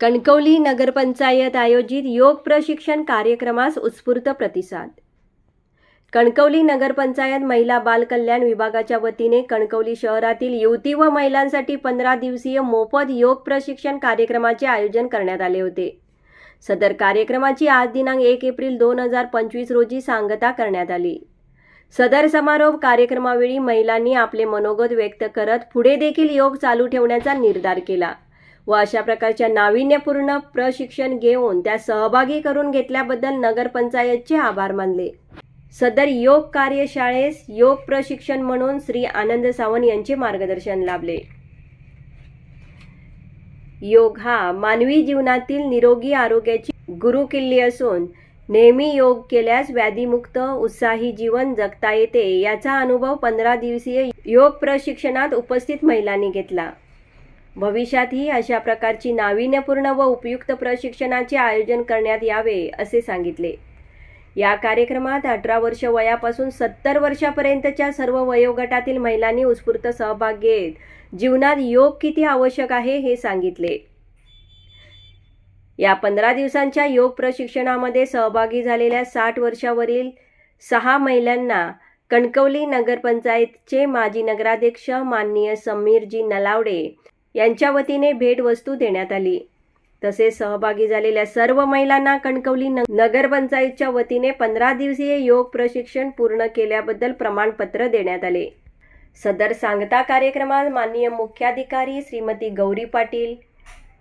कणकवली नगरपंचायत आयोजित योग प्रशिक्षण कार्यक्रमास उत्स्फूर्त प्रतिसाद. कणकवली नगरपंचायत महिला बाल कल्याण विभागाच्या वतीने कणकवली शहरातील युवती व महिलांसाठी पंधरा दिवसीय मोफत योग प्रशिक्षण कार्यक्रमाचे आयोजन करण्यात आले होते. सदर कार्यक्रमाची आज दिनांक एक एप्रिल दोन हजार पंचवीस रोजी सांगता करण्यात आली. सदर समारोप कार्यक्रमावेळी महिलांनी आपले मनोगत व्यक्त करत पुढे देखील योग चालू ठेवण्याचा निर्धार केला. व अशा प्रकारच्या नाविन्यपूर्ण प्रशिक्षण घेऊन त्या सहभागी करून घेतल्याबद्दल नगरपंचायतचे आभार मानले. सदर योग कार्यशाळेस योग प्रशिक्षण म्हणून श्री आनंद सावंत यांचे मार्गदर्शन लाभले. योग हा मानवी जीवनातील निरोगी आरोग्याची गुरुकिल्ली असून नेहमी योग केल्यास व्याधीमुक्त उत्साही जीवन जगता येते याचा अनुभव पंधरा दिवसीय योग प्रशिक्षणात उपस्थित महिलांनी घेतला. भविष्यातही अशा प्रकारची नाविन्यपूर्ण व उपयुक्त प्रशिक्षणाचे आयोजन करण्यात यावे असे सांगितले. या कार्यक्रमात अठरा वर्ष वयापासून सत्तर वर्षापर्यंतच्या सर्व वयोगटातील महिलांनी उत्स्फूर्त सहभाग घेत जीवनात योग किती आवश्यक आहे हे सांगितले. या पंधरा दिवसांच्या योग प्रशिक्षणामध्ये सहभागी झालेल्या साठ वर्षावरील सहा महिलांना कणकवली नगरपंचायतचे माजी नगराध्यक्ष माननीय समीरजी नलावडे यांच्या वतीने भेटवस्तू देण्यात आली. तसेच सहभागी झालेल्या सर्व महिलांना कणकवली न- नगरपंचायतच्या वतीने पंधरा दिवसीय योग प्रशिक्षण पूर्ण केल्याबद्दल प्रमाणपत्र देण्यात आले. सदर सांगता कार्यक्रमात माननीय मुख्याधिकारी श्रीमती गौरी पाटील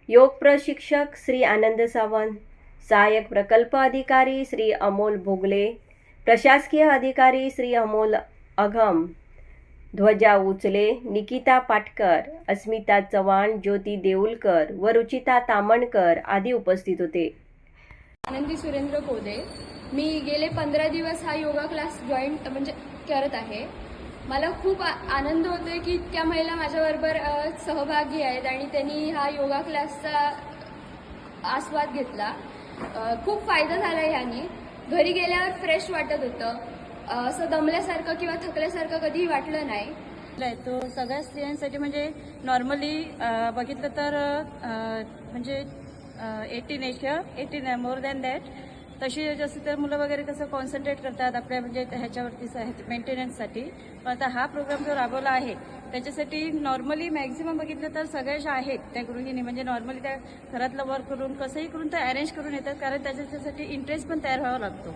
योग प्रशिक्षक श्री आनंद सावंत सहाय्यक प्रकल्प अधिकारी श्री अमोल भोगले प्रशासकीय अधिकारी श्री अमोल अघम ध्वजा उचले. निकिता पाटकर अस्मिता चव्हाण ज्योती देऊलकर व रुचिता तामणकर आदी उपस्थित होते. आनंदी सुरेंद्र कोदे. मी गेले पंधरा दिवस हा योगा क्लास जॉईन म्हणजे करत आहे. मला खूप आ- आनंद होतो की इतक्या महिला माझ्याबरोबर सहभागी आहेत आणि त्यांनी हा योगा क्लासचा आस्वाद घेतला. खूप फायदा झाला ह्यानी. घरी गेल्यावर फ्रेश वाटत होतं. असं दमल्यासारखं किंवा थकल्यासारखं कधीही वाटलं नाही. तो सगळ्या स्त्रियांसाठी म्हणजे नॉर्मली बघितलं तर म्हणजे eighteen age eighteen more than that तशी जसं तर मुलं वगैरे कसं कॉन्सन्ट्रेट करतात आपल्या म्हणजे ह्याच्यावरती मेंटेनन्ससाठी पण आता हा प्रोग्राम जो राबवला आहे त्याच्यासाठी नॉर्मली मॅक्झिमम बघितलं तर सगळ्या ज्या आहेत त्या गृहिणी म्हणजे नॉर्मली त्या घरातलं वर्क करून कसंही करून त्या अरेंज करून येतात कारण त्याच्यासाठी इंटरेस्ट पण तयार व्हावा लागतो.